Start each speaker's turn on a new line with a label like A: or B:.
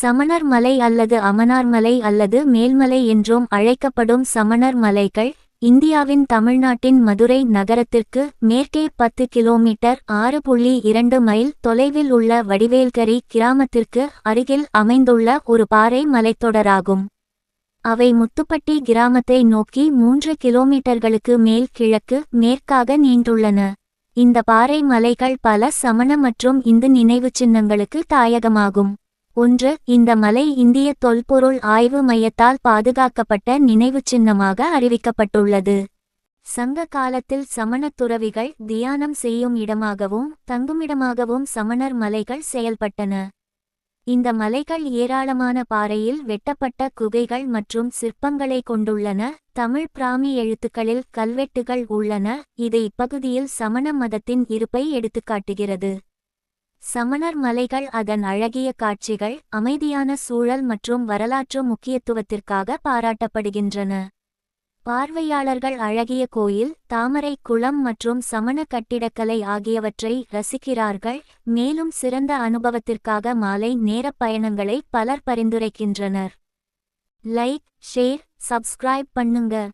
A: சமணர் மலை அல்லது அமனார் மலை அல்லது மேல்மலை என்றும் அழைக்கப்படும் சமணர் மலைகள் இந்தியாவின் தமிழ்நாட்டின் மதுரை நகரத்திற்கு மேற்கே பத்து கிலோமீட்டர் ஆறு புள்ளி இரண்டு மைல் தொலைவில் உள்ள வடிவேல்கரி கிராமத்திற்கு அருகில் அமைந்துள்ள ஒரு பாறை மலைத்தொடராகும். அவை முத்துப்பட்டி கிராமத்தை நோக்கி மூன்று கிலோமீட்டர்களுக்கு மேல் கிழக்கு மேற்காக நீண்டுள்ளன. இந்த பாறை மலைகள் பல சமண மற்றும் இந்து நினைவு சின்னங்களுக்கு தாயகமாகும். ஒன்று இந்த மலை இந்திய தொல்பொருள் ஆய்வு மையத்தால் பாதுகாக்கப்பட்ட நினைவுச் சின்னமாக அறிவிக்கப்பட்டுள்ளது. சங்க காலத்தில் சமணத் துறவிகள் தியானம் செய்யும் இடமாகவும் தங்குமிடமாகவும் சமணர் மலைகள் செயல்பட்டன. இந்த மலைகள் ஏராளமான பாறையில் வெட்டப்பட்ட குகைகள் மற்றும் சிற்பங்களை கொண்டுள்ளன. தமிழ் பிராமி எழுத்துக்களில் கல்வெட்டுகள் உள்ளன. இது இப்பகுதியில் சமண மதத்தின் இருப்பை எடுத்துக்காட்டுகிறது. சமணர் மலைகள் அதன் அழகிய காட்சிகள் அமைதியான சூழல் மற்றும் வரலாற்று முக்கியத்துவத்திற்காக பாராட்டப்படுகின்றன. பார்வையாளர்கள் அழகிய கோயில் தாமரை குளம் மற்றும் சமண கட்டிடக்கலை ஆகியவற்றை ரசிக்கிறார்கள் மேலும் சிறந்த அனுபவத்திற்காக மாலை நேரப் பயணங்களை பலர் பரிந்துரைக்கின்றனர். லைக் ஷேர் சப்ஸ்கிரைப் பண்ணுங்க.